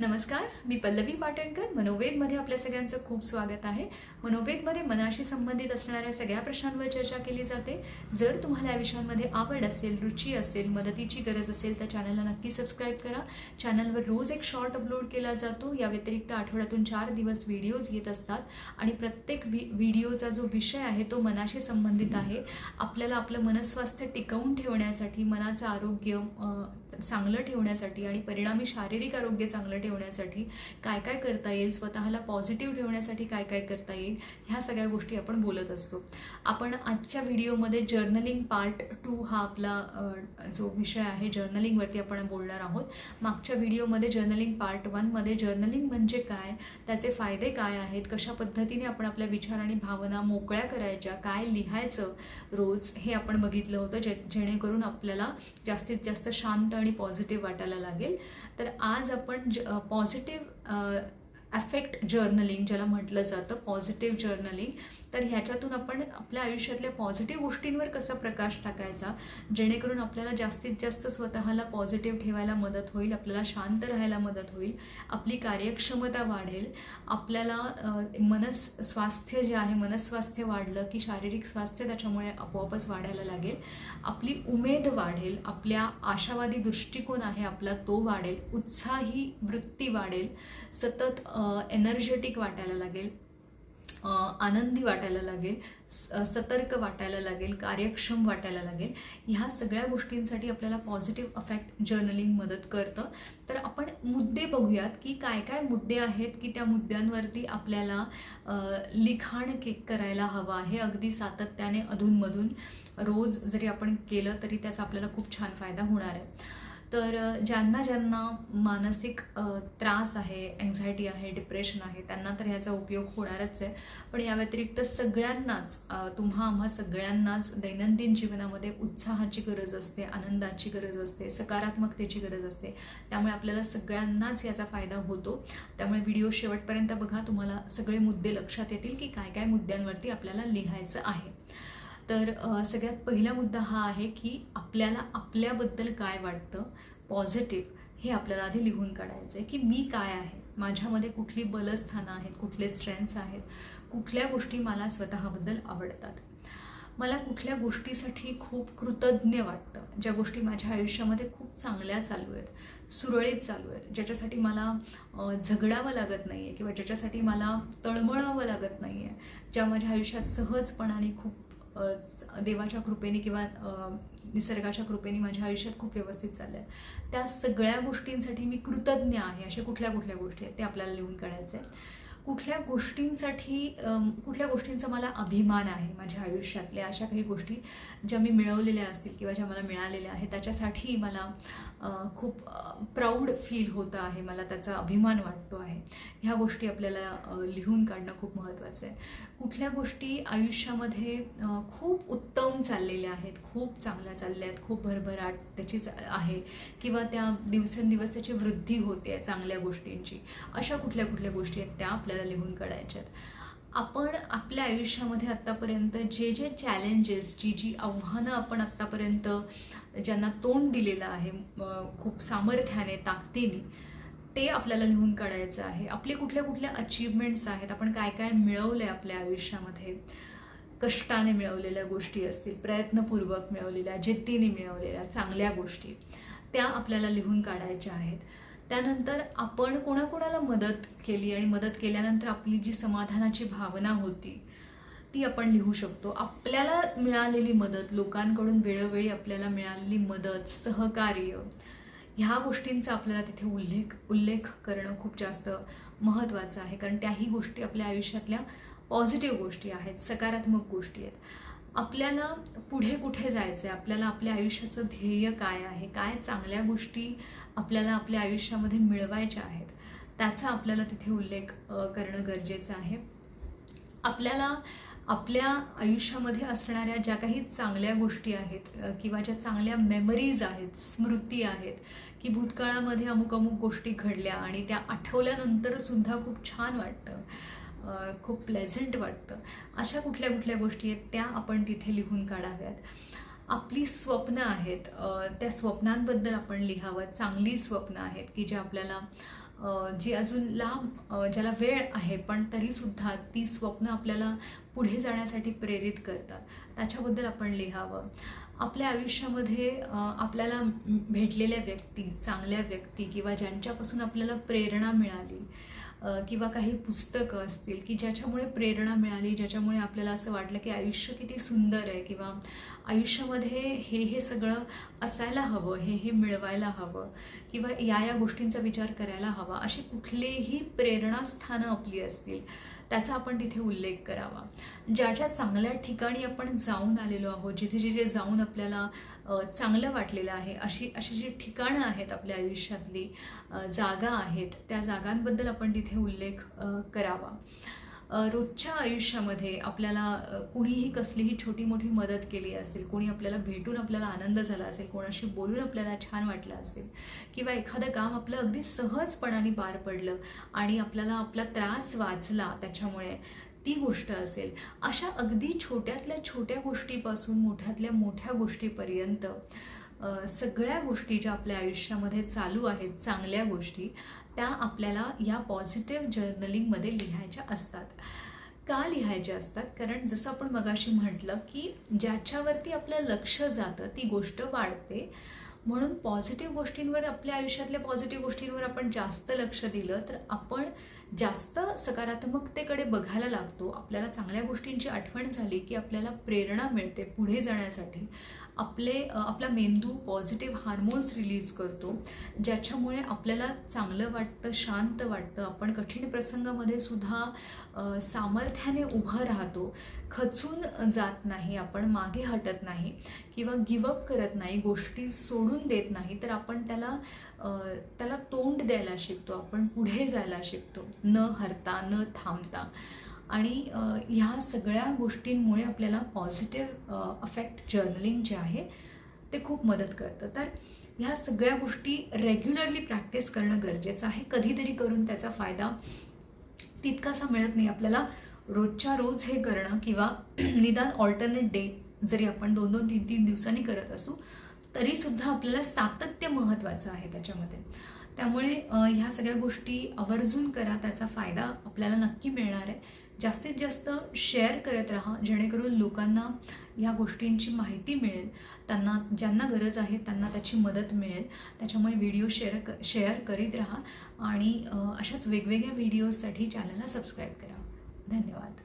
नमस्कार मी पल्लवी पाटणकर मनोवेदमध्ये आपल्या सगळ्यांचं खूप स्वागत आहे. मनोवेदमध्ये मनाशी संबंधित असणाऱ्या सगळ्या प्रश्नांवर चर्चा केली जाते. जर तुम्हाला या विषयांमध्ये आवड असेल रुची असेल मदतीची गरज असेल तर चॅनलला नक्की सबस्क्राईब करा. चॅनलवर रोज एक शॉर्ट अपलोड केला जातो. या व्यतिरिक्त आठवड्यातून चार दिवस व्हिडिओज येत असतात आणि प्रत्येक व्हि व्हिडिओचा जो विषय आहे तो मनाशी संबंधित आहे. आपल्याला आपलं मनस्वास्थ्य टिकवून ठेवण्यासाठी मनाचं आरोग्य चांगलं ठेवण्यासाठी आणि परिणामी शारीरिक आरोग्य चांगलं ठेवण्यासाठी काय काय करता येईल स्वतःला पॉझिटिव्ह ठेवण्यासाठी काय काय करता येईल ह्या सगळ्या गोष्टी आपण बोलत असतो. आपण आजच्या व्हिडिओमध्ये जर्नलिंग पार्ट टू हा आपला जो विषय आहे जर्नलिंगवरती आपण बोलणार आहोत. मागच्या व्हिडिओमध्ये जर्नलिंग पार्ट वनमध्ये जर्नलिंग म्हणजे काय त्याचे फायदे काय आहेत कशा पद्धतीने आपण आपल्या विचार आणि भावना मोकळ्या करायच्या काय लिहायचं रोज हे आपण बघितलं होतं जे जेणेकरून आपल्याला जास्तीत जास्त शांत आणि पॉझिटिव्ह वाटायला लागेल. तर आज आपण ज पॉझिटिव्ह अफेक्ट जर्नलिंग ज्याला म्हटलं जातं पॉझिटिव्ह जर्नलिंग तर ह्याच्यातून आपण आपल्या आयुष्यातल्या पॉझिटिव्ह गोष्टींवर कसा प्रकाश टाकायचा? जेणेकरून आपल्याला जास्तीत जास्त स्वतःला पॉझिटिव्ह ठेवायला मदत होईल आपल्याला शांत राहायला मदत होईल आपली कार्यक्षमता वाढेल. आपल्याला मनस स्वास्थ्य जे आहे मनस्वास्थ्य वाढलं की शारीरिक स्वास्थ्य त्याच्यामुळे आपोआपच वाढायला लागेल. आपली उमेद वाढेल आपल्या आशावादी दृष्टिकोन आहे आपला तो वाढेल उत्साही वृत्ती वाढेल सतत एनर्जेटिक वाटायला लागेल आनंदी वाटायला लागेल स- सतर्क वाटायला लागेल कार्यक्षम वाटायला लागेल. ह्या सगळ्या गोष्टींसाठी आपल्याला पॉझिटिव्ह अफेक्ट जर्नलिंग मदत करतं. तर आपण मुद्दे बघूयात की काय काय मुद्दे आहेत की त्या मुद्द्यांवरती आपल्याला लिखाण केक करायला हवं आहे. अगदी सातत्याने अधूनमधून रोज जरी आपण केलं तरी त्याचा आपल्याला खूप छान फायदा होणार आहे. तर ज्यांना ज्यांना मानसिक त्रास आहे अँझायटी आहे डिप्रेशन आहे त्यांना तर ह्याचा उपयोग होणारच आहे. पण या व्यतिरिक्त सगळ्यांनाच तुम्हा आम्हा सगळ्यांनाच दैनंदिन जीवनामध्ये उत्साहाची गरज असते आनंदाची गरज असते सकारात्मकतेची गरज असते. त्यामुळे आपल्याला सगळ्यांनाच याचा फायदा होतो. त्यामुळे व्हिडिओ शेवटपर्यंत बघा तुम्हाला सगळे मुद्दे लक्षात येतील की काय काय मुद्द्यांवरती आपल्याला लिहायचं आहे. तर सगळ्यात पहिला मुद्दा हा आहे की आपल्याला आपल्याबद्दल काय वाटतं? पॉझिटिव्ह हे आपल्याला आधी लिहून काढायचं आहे की मी काय आहे? माझ्यामध्ये कुठली बलस्थानं आहेत? कुठले स्ट्रेंथ्स आहेत? कुठल्या गोष्टी मला स्वतःबद्दल आवडतात? मला कुठल्या गोष्टीसाठी खूप कृतज्ञ वाटतं? ज्या गोष्टी माझ्या आयुष्यामध्ये खूप चांगल्या चालू आहेत सुरळीत चालू आहेत ज्याच्यासाठी मला झगडावं लागत नाही आहे किंवा ज्याच्यासाठी मला तळमळावं लागत नाही आहे ज्या माझ्या आयुष्यात सहजपणाने खूप देवाच्या कृपेने किंवा निसर्गाच्या कृपेने माझ्या आयुष्यात खूप व्यवस्थित चाललं आहे त्या सगळ्या गोष्टींसाठी मी कृतज्ञ आहे अशा कुठल्या कुठल्या गोष्टी आहेत ते आपल्याला लिहून काढायचं आहे कुठल्या गोष्टींसाठी कुठल्या गोष्टींचा मला अभिमान आहे माझ्या आयुष्यातल्या अशा काही गोष्टी ज्या मी मिळवलेल्या असतील किंवा ज्या मला मिळालेल्या आहेत त्याच्यासाठी मला खूप प्राऊड फील होतं आहे मला त्याचा अभिमान वाटतो आहे. ह्या गोष्टी आपल्याला लिहून काढणं खूप महत्त्वाचं आहे. कुठल्या गोष्टी आयुष्यामध्ये खूप उत्तम चाललेल्या आहेत खूप चांगल्या चालल्या आहेत खूप भरभराट त्याचीच आहे किंवा त्या दिवसेंदिवस त्याची वृद्धी होते चांगल्या गोष्टींची अशा कुठल्या कुठल्या गोष्टी आहेत त्या आपल्याला लिहून काढायच्या आहेत. आपण आपल्या आयुष्यामध्ये आत्तापर्यंत जे जे चॅलेंजेस जी जी आव्हानं आपण आत्तापर्यंत ज्यांना तोंड दिलेलं आहे खूप सामर्थ्याने ताकदीने ते आपल्याला लिहून काढायचं आहे. आपले कुठल्या कुठल्या अचीवमेंट्स आहेत? आपण काय काय मिळवलं आहे आपल्या आयुष्यामध्ये? कष्टाने मिळवलेल्या गोष्टी असतील प्रयत्नपूर्वक मिळवलेल्या जिद्दीने मिळवलेल्या चांगल्या गोष्टी त्या आपल्याला लिहून काढायच्या आहेत. त्यानंतर आपण कोणाकोणाला मदत केली आणि मदत केल्यानंतर आपली जी समाधानाची भावना होती ती आपण लिहू शकतो. आपल्याला मिळालेली मदत लोकांकडून वेळोवेळी आपल्याला मिळालेली मदत सहकार्य ह्या गोष्टींचा आपल्याला तिथे उल्लेख उल्लेख करणं खूप जास्त महत्त्वाचं आहे. कारण त्याही गोष्टी आपल्या आयुष्यातल्या पॉझिटिव्ह गोष्टी आहेत सकारात्मक गोष्टी आहेत. आपल्याला पुढे कुठे जायचं आहे आपल्याला आपल्या आयुष्याचं ध्येय काय आहे? काय चांगल्या गोष्टी आपल्याला आपल्या आयुष्यामध्ये मिळवायच्या आहेत? त्याचा आपल्याला तिथे उल्लेख करणं गरजेचं आहे. आपल्याला आपल्या आयुष्यामध्ये असणाऱ्या ज्या काही चांगल्या गोष्टी आहेत किंवा ज्या चांगल्या मेमरीज आहेत स्मृती आहेत की भूतकाळामध्ये अमुक अमुक गोष्टी घडल्या आणि त्या आठवल्यानंतर सुद्धा खूप छान वाटतं. खूप प्लेझंट वाटतं. अशा कुठल्या कुठल्या गोष्टी आहेत त्या आपण तिथे लिहून काढाव्यात. आपली स्वप्न आहेत त्या स्वप्नांबद्दल आपण लिहावं. चांगली स्वप्न आहेत की जे आपल्याला जी अजून लांब ज्याला वेळ आहे पण तरीसुद्धा ती स्वप्न आपल्याला पुढे जाण्यासाठी प्रेरित करतात. त्याच्याबद्दल आपण लिहावं. आपल्या आयुष्यामध्ये आपल्याला भेटलेल्या व्यक्ती चांगल्या व्यक्ती किंवा ज्यांच्यापासून आपल्याला प्रेरणा मिळाली किंवा काही पुस्तकं असतील की ज्याच्यामुळे प्रेरणा मिळाली ज्याच्यामुळे आपल्याला असं वाटलं की आयुष्य किती सुंदर आहे किंवा आयुष्यामध्ये हे हे सगळं असायला हवं हे हे मिळवायला हवं किंवा या या गोष्टींचा विचार करायला हवा अशी कुठलीही प्रेरणास्थानं आपली असतील. त्याचा आपण तिथे उल्लेख करावा. ज्या ज्या चांगल्या ठिकाणी आपण जाऊन आलेलो आहोत जिथे जिथे जाऊन आपल्याला चांगलं वाटलेलं आहे अशी अशी जी ठिकाणं आहेत आपल्या आयुष्यातली जागा आहेत त्या जागांबद्दल आपण तिथे उल्लेख करावा. रोजच्या आयुष्यामध्ये आपल्याला कुणीही कसलीही छोटी मोठी मदत केली असेल कोणी आपल्याला भेटून आपल्याला आनंद झाला असेल कोणाशी बोलून आपल्याला छान वाटलं असेल किंवा एखादं काम आपलं अगदी सहजपणाने पार पडलं आणि आपल्याला आपला त्रास वाचला त्याच्यामुळे ती गोष्ट असेल अशा अगदी छोट्यातल्या छोट्या गोष्टीपासून मोठ्यातल्या मोठ्या गोष्टीपर्यंत सगळ्या गोष्टी ज्या आपल्या आयुष्यामध्ये चालू आहेत चांगल्या गोष्टी त्या आपल्याला या पॉझिटिव्ह जर्नलिंगमध्ये लिहायच्या असतात. का लिहायच्या असतात? कारण जसं आपण मगाशी म्हटलं की ज्याच्यावरती आपलं लक्ष जातं ती गोष्ट वाढते. म्हणून पॉझिटिव्ह गोष्टींवर आपल्या आयुष्यातल्या पॉझिटिव्ह गोष्टींवर आपण जास्त लक्ष दिलं तर आपण जास्त सकारात्मकतेकडे बघायला लागतो. आपल्याला चांगल्या गोष्टींची आठवण झाली की आपल्याला प्रेरणा मिळते पुढे जाण्यासाठी. आपले आपला मेंदू पॉझिटिव्ह हार्मोन्स रिलीज करतो ज्याच्यामुळे आपल्याला चांगलं वाटतं शांत वाटतं. आपण कठीण प्रसंगामध्ये सुद्धा सामर्थ्याने उभं राहतो खचून जात नाही आपण मागे हटत नाही किंवा गिवअप करत नाही गोष्टी सोडून देत नाही तर आपण त्याला त्याला तोंड द्यायला शिकतो आपण पुढे जायला शिकतो न हरता न थांबता. आणि ह्या सगळ्या गोष्टींमुळे आपल्याला पॉझिटिव्ह अफेक्ट जर्नलिंग जे आहे ते खूप मदत करतं. तर ह्या सगळ्या गोष्टी रेग्युलरली प्रॅक्टिस करणं गरजेचं आहे. कधीतरी करून त्याचा फायदा तितकासा मिळत नाही. आपल्याला रोजच्या रोज हे करणं किंवा निदान ऑल्टरनेट डे जरी आपण दोन दोन तीन तीन दिवसांनी करत असू तरीसुद्धा आपल्याला सातत्य महत्त्वाचं आहे त्याच्यामध्ये. त्यामुळे ह्या सगळ्या गोष्टी आवर्जून करा. त्याचा फायदा आपल्याला नक्की मिळणार आहे. जास्तीत जास्त शेअर करत राहा जेणेकरून लोकांना ह्या गोष्टींची माहिती मिळेल. त्यांना ज्यांना गरज आहे त्यांना त्याची मदत मिळेल. त्याच्यामुळे व्हिडिओ शेअर क शेअर करीत राहा आणि अशाच वेगवेगळ्या व्हिडिओजसाठी चॅनलला सबस्क्राईब करा. धन्यवाद.